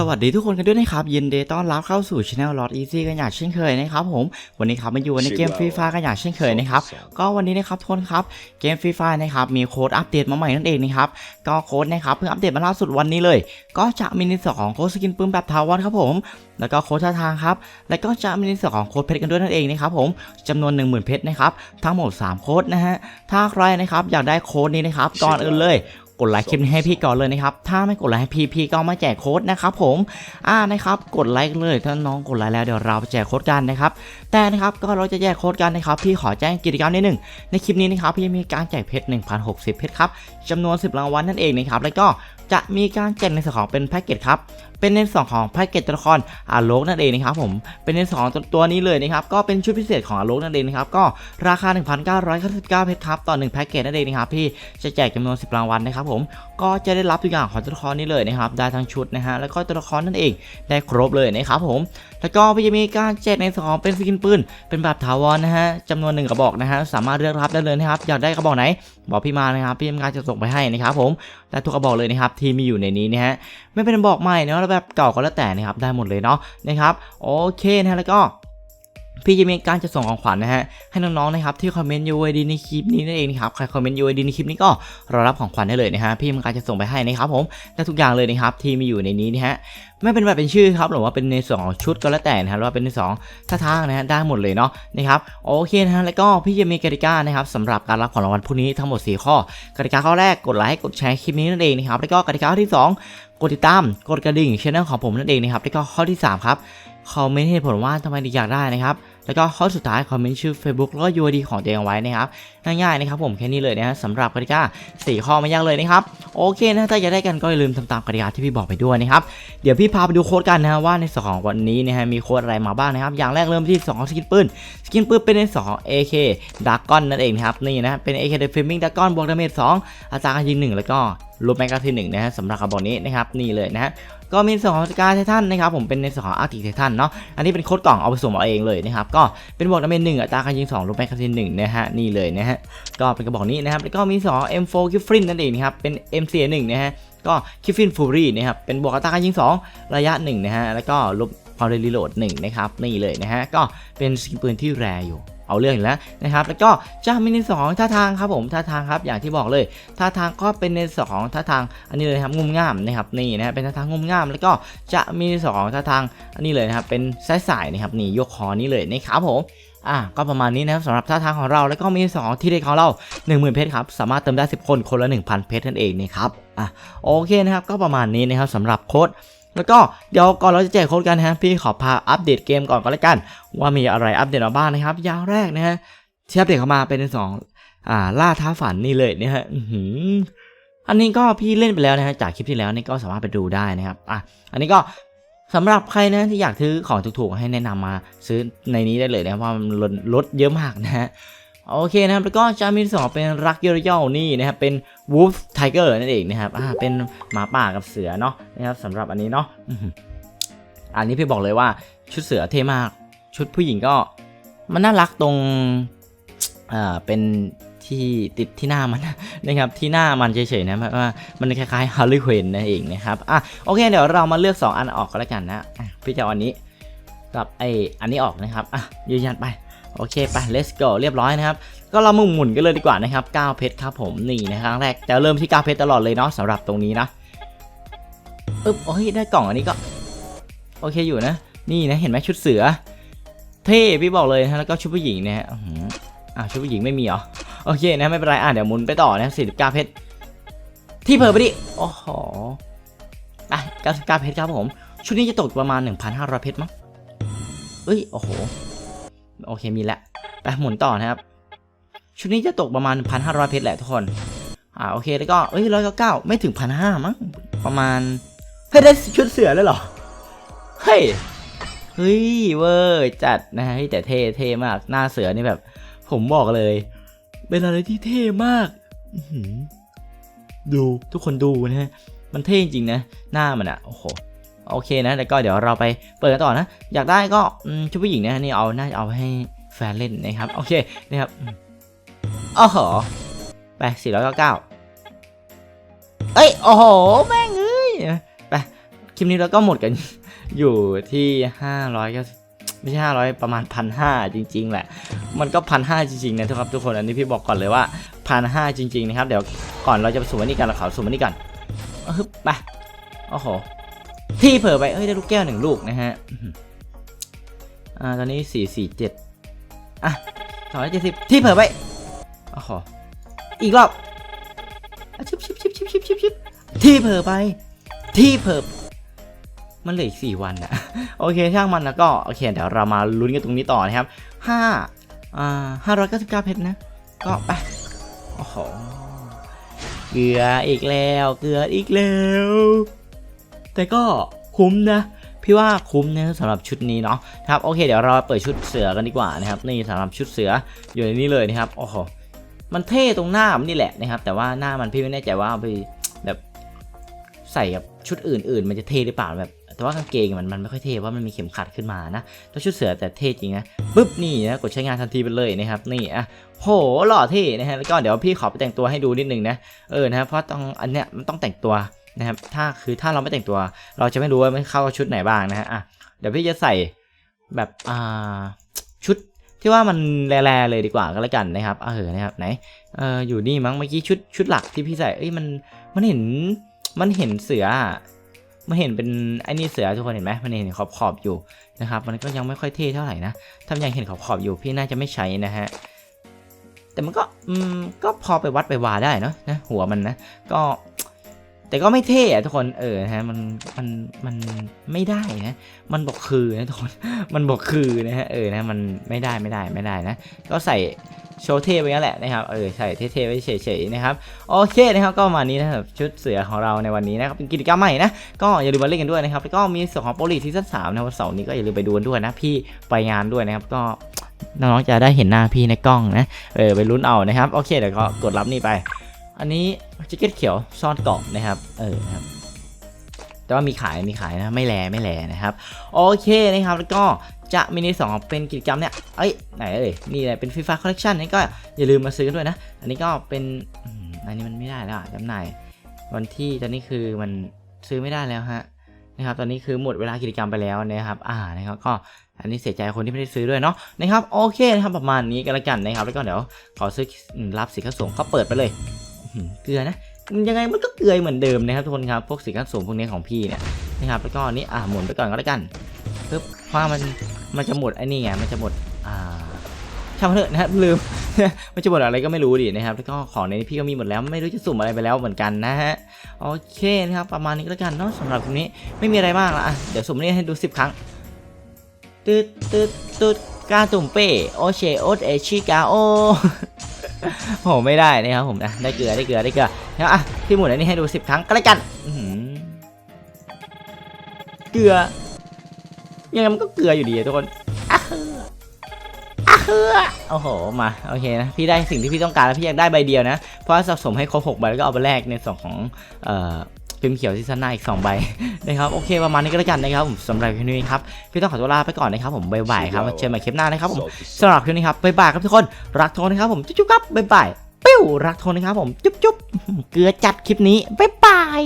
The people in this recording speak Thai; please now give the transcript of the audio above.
สวัสดีทุกคนกันด้วยนะครับ ยินดีต้อนรับเข้าสู่ช anel Lord Easy กันอย่างเช่นเคยนะครับผมวันนี้ครับมาอยู่ในเกมฟรีไฟกันอย่างเช่นเคยนะครับก็วันนี้นะครับทุกคนครับเกมฟรีไฟนะครับมีโค้ดอัปเดตมาใหม่นั่นเองนะครับก็โค้ดนะครับเพิ่งอัปเดตมาล่าสุดวันนี้เลย ก็จะมีในส่วนของโค้ดสกินปืนแบบทาวอนครับผม แล้วก็โค้ดท่าทางครับแล้วก็จะมีในส่วนของโค้ดเพชรกันด้วยนั่นเองนะครับผมจำนวน 10,000เพชรนะครับทั้งหมด 3 โค้ดนะฮะถ้าใครนะครับอยากได้โค้ดนี้นะครับก่อนอื่นเลย กดไลค์คลิปนี้ให้พี่ก่อนเลยนะครับ ถ้าไม่กดไลค์ให้พี่พี่ก็มาแจกโค้ดนะครับผมอ่านะครับกดไลค์เลยถ้าน้องกดไลค์แล้วเดี๋ยวเราไปแจกโค้ดกันนะครับแต่นะครับก็เราจะแจกโค้ดกันนะครับพี่ขอแจ้งกิจกรรมนิดหนึ่งในคลิปนี้นะครับพี่จะมีการแจกเพชร1,060เพชรครับจำนวน 10 รางวัลนั่นเองนะครับแล้วก็ จะมีการแจกในส่วนของเป็นแพ็กเกจครับเป็นในส่วนของแพ็กเกจตัวละครอาโลกนั่นเองนะครับผมเป็นในส่วนของตัวนี้เลยนะครับก็เป็นชุดพิเศษของอาโลกนั่นเองนะครับก็ราคา 1,999เพชรครับต่อ1แพ็กเกจนั่นเองนะครับพี่จะแจกจำนวน 10 รางวัลนะครับผมก็จะได้รับทุกอย่างของตัวละครนี้เลยนะครับได้ทั้งชุดนะฮะแล้วก็ตัวละครนั่นเองได้ครบเลยนะครับผมแล้วก็พี่จะมีการแจกในส่วนของเป็นสกินปืนเป็นแบบถาวรนะฮะจำนวนหนึ่งกระบอกนะฮะสามารถเลือกรับได้เลยนะครับอยากได้กระบอกไหนบอกพี่มานะครับพี่ทำการจะส่งไปให้นะครับผม ได้ทุกกระบอกเลยนะครับที่มีอยู่ในนี้นะฮะไม่เป็นบอกใหม่เนาะแล้วแบบเก่าก็แล้วแต่นะครับได้หมดเลยเนาะนะครับโอเคนะฮะแล้วก็ พี่จะมีการจะส่งของขวัญนะฮะให้น้องๆนะครับที่คอมเมนต์ UID ในคลิปนี้นั่นเองนะครับใครคอมเมนต์ UID ในคลิปนี้ก็รอรับของขวัญได้เลยนะฮะพี่มีการจะส่งไปให้นะครับผมได้ทุกอย่างเลยนะครับที่มีอยู่ในนี้นะฮะไม่เป็นแบบเป็นชื่อครับหรือว่าเป็นในสองชุดก็แล้วแต่นะฮะหรือว่าเป็นในสองท่าทางนะฮะได้หมดเลยเนาะนะครับโอเคนะฮะแล้วก็พี่จะมีกติกานะครับสำหรับการรับของรางวัลพวกนี้ทั้งหมด 4 ข้อกติกาข้อแรกกดไลค์กดแชร์คลิปนี้นั่นเองนะครับแล้วก็กติกาข้อที่สองกดติดตามกดกระดิ่งช่องของผมนั่นเองนะครับแล้วก็ข้อที่สามครับคอมเมนต์เหตุผลว่าทำไมถึงอยากได้นะครับ แล้วก็ข้อสุดท้ายคอมเมนต์ชื่อ Facebook แล้วก็ UID ของตัวเองไว้นะครับง่ายๆนะครับผมแค่นี้เลยนะฮะสำหรับกติกา4ข้อไม่ยากเลยนะครับโอเคนะถ้าอยากได้กันก็อย่าลืมทำตามกติกาที่พี่บอกไปด้วยนะครับเดี๋ยวพี่พาไปดูโค้ดกันนะฮะว่าในสองวันนี้นะฮะมีโค้ดอะไรมาบ้างนะครับอย่างแรกเริ่มที่2ของสกินปืนสกินปืนเป็นใน2ของ AK Dragon นั่นเองนะครับนี่นะเป็น AK The Flaming Dragon บวกดาเมจ2อัตราการยิง1แล้วก็ลบแมกกาซีนหนึ่งนะฮะสำหรับกระบอกนี้นะครับนี่เลยนะฮะก็มีส่วนของสกาไททันนะครับผมเป็นในส่วนของอาร์ติไททันเนาะอันนี้เป็นโค้ดกล่องเอาไปสุ่มเอาเองเลยนะครับก็เป็นบวกดาเมจหนึ่งอัตราการยิง2ลบแมกกาซีนหนึ่งนะฮะนี่เลยนะฮะก็เป็นกระบอกนี้นะครับแล้วก็มีสอง M4 คิฟฟินนั่นเองนะครับเป็น MC1 นะฮะก็คิฟฟินฟูรี่นะครับเป็นบวกอัตราการยิง 2 ระยะ1นะฮะแล้วก็ลบความเร็วรีโหลด1นะครับนี่เลยนะฮะก็เป็นสกินปืนที่แรอยู่ เอาเรื่องอยู่แล้วนะครับ แล้วก็จะมีในสองท่าทางครับผมท่าทางครับอย่างที่บอกเลยท่าทางก็เป็นในสองท่าทางอันนี้เลยครับงุ่มง่ามนะครับนี่นะฮะเป็นท่าทางงุ่มง่าม แล้วก็จะมีสองท่าทางอันนี้เลยนะครับเป็นสายสายนะครับนี่ยกคอนี้เลยนะครับผมอะก็ประมาณนี้นะครับสำหรับท่าทางของเราแล้วก็มีสองที่เด็กของเรา 10,000 เพชรครับสามารถเติมได้ 10 คนคนละ 1,000 เพชรนั่นเองนะครับอะโอเคนะครับก็ประมาณนี้นะครับสำหรับโค้ด แล้วก็เดี๋ยวก่อนเราจะแจกโค้ดกันนะฮะพี่ขอพาอัปเดตเกมก่อนก็แล้วกัน ว่ามีอะไรอัปเดตมาบ้างนะครับอย่างแรกนะฮะที่อัปเดตเข้ามาเป็นสองอ่าล่าท้าฝันนี่เลยนะฮะอืมอันนี้ก็พี่เล่นไปแล้วนะฮะจากคลิปที่แล้วนี่ก็สามารถไปดูได้นะครับอะอันนี้ก็สำหรับใครนะที่อยากซื้อของถูกๆให้แนะนำมาซื้อในนี้ได้เลยนะเพราะมันลดเยอะมากนะฮะ โอเคนะครับแล้วก็จะมีสองเป็นรักเยอร์ยอนี่นะครับเป็น Wolf Tiger นั่นเองนะครับอ่าเป็นหมาป่ากับเสือเนาะนะครับสำหรับอันนี้เนาะอันนี้พี่บอกเลยว่าชุดเสือเท่มากชุดผู้หญิงก็มันน่ารักตรงอ่าเป็นที่ติดที่หน้ามันนะครับที่หน้ามันเฉยๆนะเพราะว่ามันคล้ายๆฮาร์ลีควินนั่นเองนะครับอะโอเคเดี๋ยวเรามาเลือก 2 อันออกก็แล้วกันนะอะพี่จะเอาอันนี้กับไออันนี้ออกนะครับอะยืนยันไป โอเคไป let's go เรียบร้อยนะครับก็เรามุ่งหมุนกันเลยดีกว่านะครับ9เพชรครับผมนี่นะครั้งแรกจะเริ่มที่9เพชรตลอดเลยเนาะสำหรับตรงนี้นะปึ๊บโอ้ยได้กล่องอันนี้ก็ โอเคอยู่นะ นี่นะเห็นไหมชุดเสือ เท่พี่บอกเลยนะแล้วก็ชุดผู้หญิงเนี่ยอื้อหืออ่าชุดผู้หญิงไม่มีเหรอโอเคนะไม่เป็นไรอะเดี๋ยวหมุนไปต่อนะสี่สิบเก้าเพชรที่เพิ่มไปดิโอ้โหอะเก้าสิบเก้าเพชรครับผมชุดนี้จะตกประมาณ1,500เพชรมั้งเอ้ยโอ้โห โอเคมีแล้วไปหมุนต่อนะครับ ชุดนี้จะตกประมาณ 1,500 เพชรแหละทุกคน อ่าโอเคแล้วก็เอ้ยร้อยเก้าไม่ถึงพันห้ามั้งประมาณเฮ้ยได้ชุดเสือแล้วเหรอ เฮ้ย เฮ้ยเวอร์จัดนะฮะแต่เท่เท่มากหน้าเสือนี่แบบ ผมบอกเลย เป็นอะไรที่เท่มากดูทุกคนดูนะฮะมันเท่จริงนะ หน้ามันอะโอ้โห โอเคนะแล้วก็เดี๋ยวเราไปเปิดกันต่อนะ อยากได้ก็ชุดผู้หญิงนะนี่เอาน่าจะเอาให้แฟนเล่นนะครับโอเคนะครับอืมอ๋อหไปสี่ร้อยเก้าเก้าเอ้ยโอ้โหแม่งเอ้ยไปคลิปนี้เราก็หมดกันอยู่ที่ห้าร้อยก็ไม่ใช่ห้าร้อยประมาณพันห้าจริง ๆ แหละ มันก็พันห้าจริงๆนะครับทุกคนอันนี้พี่บอกก่อนเลยว่าพันห้าจริง ๆ นะครับ เดี๋ยวก่อนเราจะไปสู่วันนี้กันเราขอสู่วันนี้ก่อนฮึบไปโอ้โห ที่เผลอไปเอ้ยได้ลูกแก้วหนึ่งลูกนะฮะอ่าตอนนี้สี่สี่เจ็ดอะสองร้อยเจ็ดสิบที่เผลอไปอ้โหอีกรอบชิบชิบชิบชิบชิบชิบชิบที่เผลอไป ที่เผลอมันเหลืออีกสี่วันอะโอเคช่างมันนะก็โอเคเดี๋ยวเรามาลุ้นกันตรงนี้ต่อนะครับห้าอ่าห้าร้อยเก้าสิบเก้าเพชรนะ ก็ไปโอ้โหเกลืออีกแล้ว เกลืออีกแล้ว แต่ก็คุ้มนะพี่ว่าคุ้มนะสำหรับชุดนี้เนาะครับโอเคเดี๋ยวเราเปิดชุดเสือกันดีกว่านะครับนี่สำหรับชุดเสืออยู่ในนี้เลยนะครับโอ้โหมันเท่ตรงหน้ามันนี่แหละนะครับ แต่ว่าหน้ามันพี่ไม่แน่ใจว่าไปแบบใส่กับชุดอื่น ๆ มันจะเท่หรือเปล่าแบบแต่ว่ากางเกงมันมันไม่ค่อยเท่เพราะมันมีเข็มขัดขึ้นมานะแล้วชุดเสือแต่เท่จริงนะปุ๊บนี่นะกดใช้งานทันทีไปเลยนะครับนี่อะโหหล่อเท่นะฮะแล้วก็เดี๋ยวพี่ขอไปแต่งตัวให้ดูนิดนึงนะเออนะเพราะต้องอันเนี้ยมันต้องแต่งตัว นะครับถ้าคือถ้าเราไม่แต่งตัว เราจะไม่รู้ว่ามันเข้ากับชุดไหนบ้างนะฮะอะเดี๋ยวพี่จะใส่แบบอ่าชุดที่ว่ามันแร่ๆเลยดีกว่าก็แล้วกันนะครับเออนะครับไหนเอออยู่นี่มั้งเมื่อกี้ชุดชุดหลักที่พี่ใส่เอ้ยมันมันเห็นมันเห็นเสือมันเห็นเป็นไอ้นี่เสือทุกคนเห็นไหมมันเห็นขอบขอบอยู่นะครับ มันก็ยังไม่ค่อยเท่เท่าไหร่นะถ้ายังเห็นขอบขอบอยู่พี่น่าจะไม่ใช้นะฮะแต่มันก็อืมก็พอไปวัดไปวาได้เนาะนะหัวมันนะก็ แต่ก็ไม่เท่อะทุกคนเออฮะมันมันมันไม่ได้นะมันบอกคือนะทุกคนมันบอกคือนะฮะเออนะมันไม่ได้ไม่ได้ไม่ได้นะ ก็ใส่โชว์เท่ไปงั้นแหละนะครับเออใส่เท่ๆไว้เฉยๆนะครับโอเคนะครับก็มานี้นะครับชุดเสือของเราในวันนี้นะครับเป็นกิจกรรมใหม่นะก็อย่าลืมมาเล่นกันด้วยนะครับแล้วก็มีส่วนของโปรลีซีซั่นสามนะวันเสาร์นี้ก็อย่าลืมไปดูกันด้วยนะพี่ไปงานด้วยนะครับก็น้องๆจะได้เห็นหน้าพี่ในกล้องนะเออไปลุ้นเอานะครับโอเคเดี๋ยวก็กดรับนี่ไป อันนี้แจ็คเก็ตเขียวซ่อนเกาะนะครับ เออครับแต่ว่ามีขายมีขายนะไม่แลไม่แลนะครับ โอเคนะครับ แล้วก็จะมินิสองเป็นกิจกรรมเนี่ยเอ้ยไหนเอ้ยนี่แหละเป็นฟีฟ่าคอลเลคชันนี่ก็อย่าลืมมาซื้อกันด้วยนะ อันนี้ก็เป็นอันนี้มันไม่ได้แล้วจำหน่ายวันที่ตอนนี้คือมันซื้อไม่ได้แล้วฮะนะครับตอนนี้คือหมดเวลากิจกรรมไปแล้วนะครับอ่านะครับก็อันนี้เสียใจคนที่ไม่ได้ซื้อด้วยเนาะนะครับโอเคนะครับประมาณนี้กันล้วกันนะครับแล้วก็เดี๋ยวขอซื้อรับสินค้าส่งก็เปิดไปเลย เกลือนะยังไงมันก็เกลือเหมือนเดิมนะครับทุกคนครับพวกสินค้าสูงพวกนี้ของพี่เนี่ยนะครับแล้วก็นนี้อ่าหมุนไปก่อนก็แล้วกันปึ๊บเพราะว่ามันมันจะหมดไอ้นี่ไงมันจะหมดอ่าช่างมันเถอะนะครับลืมมันจะหมดอะไรก็ไม่รู้ดินะครับแล้วก็ของในนี้พี่ก็มีหมดแล้วไม่รู้จะสุ่มอะไรไปแล้วเหมือนกันนะฮะโอเคนะครับประมาณนี้ก็แล้วกันเนาะสำหรับคลิปนี้ไม่มีอะไรมากละอะเดี๋ยวสุ่มนี้ให้ดู10ครั้งตืดตืดตืดกาตุ่มเป้โอเชโอเอชิกาโอ โอ้โหไม่ได้นะครับผมนะได้เกลือได้เกลือได้เกลือแล้วอะพี่หมุนอันนี้ให้ดูสิบครั้งก็แล้วกันเกลือยังไงมันก็เกลืออยู่ดีทุกคนอะเฮืออะเอโอ้โห มา โอเคนะ พี่ได้สิ่งที่พี่ต้องการแล้วพี่อยากได้ใบเดียวนะ เพราะสะสมให้ครบหกใบแล้วก็เอาไปแลกในส่วนของ เอ่อ พิมพ์เขียวซีซั่นหน้าอีก 2 ใบนะครับโอเคประมาณนี้ก็แล้วกันนะครับผมสำหรับคลิปนี้ครับพี่ต้องขอตัวลาไปก่อนนะครับผมบ๊ายบายครับเจอกันใหม่คลิปหน้านะครับผมสำหรับคลิปนี้ครับบ๊ายบายครับทุกคนรักโทนนะครับผมจุ๊บๆครับบ๊ายบายปิ้วรักโทนนะครับผมจุ๊บๆเกลือจัดคลิปนี้บ๊ายบาย